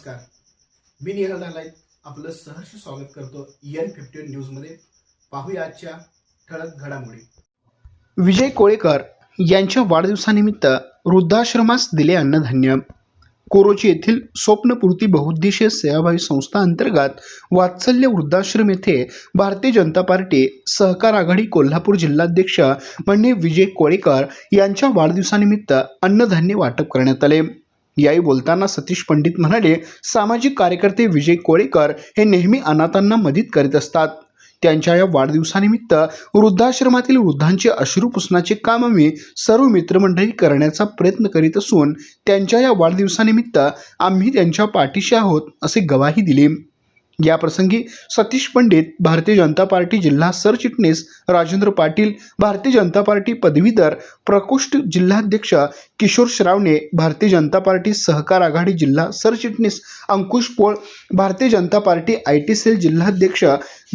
नमस्कार. मी निहाल नालायत आपलं सहर्ष स्वागत करतो एन फिफ्टी न्यूजमध्ये पाहूया आजच्या ठळक घडामोडी. विजय कोळेकर यांच्या वाढदिवसानिमित्त वृद्धाश्रमास दिले अन्नधान्य. कोरोची येथील स्वप्नपूर्ती बहुउद्देशीय सेवाभावी संस्था अंतर्गत वात्सल्य वृद्धाश्रम येथे भारतीय जनता पार्टी सहकार आघाडी कोल्हापूर जिल्हाध्यक्ष म्हणजे विजय कोळेकर यांच्या वाढदिवसानिमित्त अन्नधान्य वाटप करण्यात आले. यावेळी बोलताना सतीश पंडित म्हणाले सामाजिक कार्यकर्ते विजय कोळेकर हे नेहमी अनाथांना मदत करीत असतात. त्यांच्या या वाढदिवसानिमित्त वृद्धाश्रमातील वृद्धांचे अश्रू पुसण्याचे काम आम्ही सर्व मित्रमंडळी करण्याचा प्रयत्न करीत असून त्यांच्या या वाढदिवसानिमित्त आम्ही त्यांच्या पाठीशी आहोत असे गवाही दिली. या प्रसंगी सतीश पंडित भारतीय जनता पार्टी जिल्हा सरचिटणीस राजेंद्र पाटील भारतीय जनता पार्टी पदवीधर प्रकोष्ठ जिल्हाध्यक्ष किशोर श्रावणे भारतीय जनता पार्टी सहकार आघाडी जिल्हा सरचिटणीस Ankush Pol Bharatiya Janata party I T cell जिल्हाध्यक्ष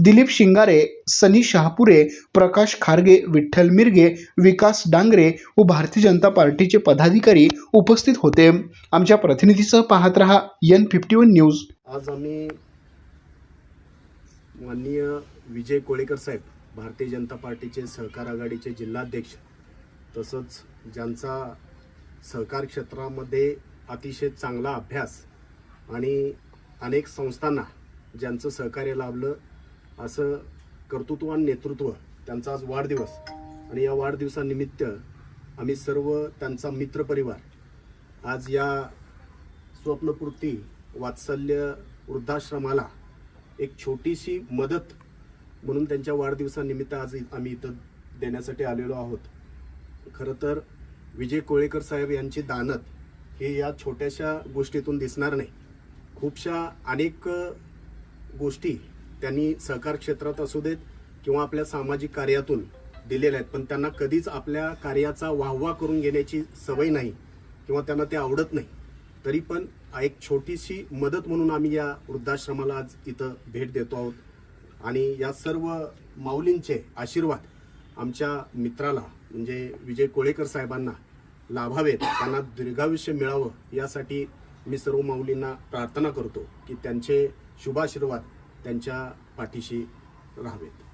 दिलीप शिंगारे सनी शहापुरे प्रकाश खारगे विठ्ठल मिरगे विकास डांगरे व भारतीय जनता पार्टीचे पदाधिकारी उपस्थित होते. आमच्या प्रतिनिधीसह पाहत रहा एन फिफ्टी वन न्यूज आज आम्ही माननीय विजय कोळेकर साहेब भारतीय जनता पार्टीचे सहकार आघाडीचे जिल्हाध्यक्ष तसंच ज्यांचा सहकार क्षेत्रामध्ये अतिशय चांगला अभ्यास आणि अनेक संस्थांना ज्यांचं सहकार्य लाभलं असं कर्तृत्व आणि नेतृत्व त्यांचा आज वाढदिवस आणि या वाढदिवसानिमित्त आम्ही सर्व त्यांचा मित्रपरिवार आज या स्वप्नपूर्ती वात्सल्य वृद्धाश्रमाला एक छोटीशी मदत म्हणून त्यांच्या वाढदिवसानिमित्त आज आम्ही इथं देण्यासाठी आलेलो आहोत. खरं तर विजय कोळेकर साहेब यांची दानत हे या छोट्याशा गोष्टीतून दिसणार नाही. खूपशा अनेक गोष्टी त्यांनी सहकार क्षेत्रात असू देत किंवा आपल्या सामाजिक कार्यातून दिलेल्या आहेत. पण त्यांना कधीच आपल्या कार्याचा वाहवा करून घेण्याची सवय नाही किंवा त्यांना ते आवडत नाही. तरी पण एक छोटीशी मदत म्हणून आम्ही या वृद्धाश्रमाला आज इथं भेट देतो आहोत. आणि या सर्व माऊलींचे आशीर्वाद आमच्या मित्राला म्हणजे विजय कोळेकर साहेबांना लाभावेत. त्यांना दीर्घायुष्य मिळावं यासाठी मी सर्व माऊलींना प्रार्थना करतो की त्यांचे शुभाशीर्वाद त्यांच्या पाठीशी राहावेत.